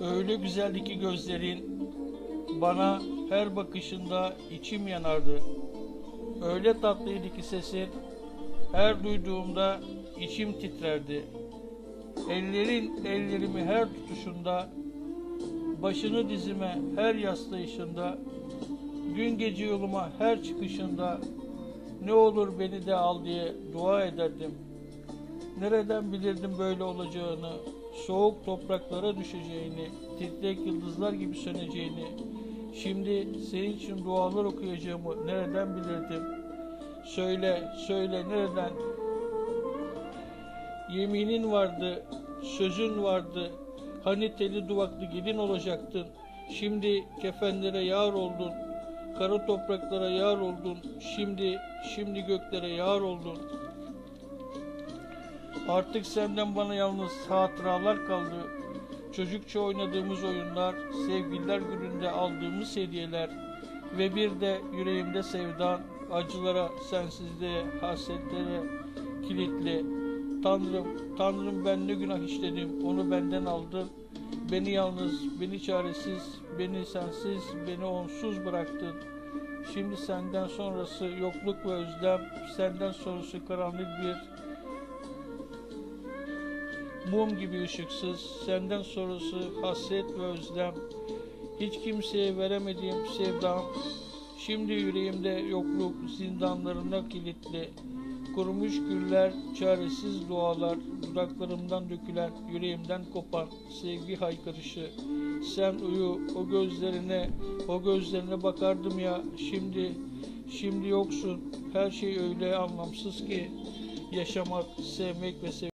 Öyle güzeldi ki gözlerin, bana her bakışında içim yanardı. Öyle tatlıydı ki sesin, her duyduğumda içim titrerdi. Ellerin ellerimi her tutuşunda, başını dizime her yaslayışında, gün gece yoluma her çıkışında ne olur beni de al diye dua ederdim. Nereden bilirdim böyle olacağını, soğuk topraklara düşeceğini, titrek yıldızlar gibi söneceğini. Şimdi senin için dualar okuyacağımı nereden bilirdim? Söyle, söyle nereden? Yeminin vardı, sözün vardı. Hani teli duvaklı gelin olacaktın. Şimdi kefenlere yar oldun. Kara topraklara yar oldun. Şimdi, şimdi göklere yar oldun. Artık senden bana yalnız hatıralar kaldı. Çocukça oynadığımız oyunlar, sevgililer gününde aldığımız hediyeler ve bir de yüreğimde sevdan, acılara, sensizliğe, hasretlere kilitli. Tanrım, Tanrım ben ne günah işledim, onu benden aldın. Beni yalnız, beni çaresiz, beni sensiz, beni onsuz bıraktın. Şimdi senden sonrası yokluk ve özlem, senden sonrası karanlık bir mum gibi ışıksız, senden sonrası hasret ve özlem. Hiç kimseye veremediğim sevdam, şimdi yüreğimde yokluk zindanlarına kilitli. Kurumuş güller, çaresiz dualar, dudaklarımdan dökülen, yüreğimden kopan sevgi haykırışı. Sen uyu, o gözlerine, o gözlerine bakardım ya, şimdi, şimdi yoksun. Her şey öyle anlamsız ki, yaşamak, sevmek ve sevmek.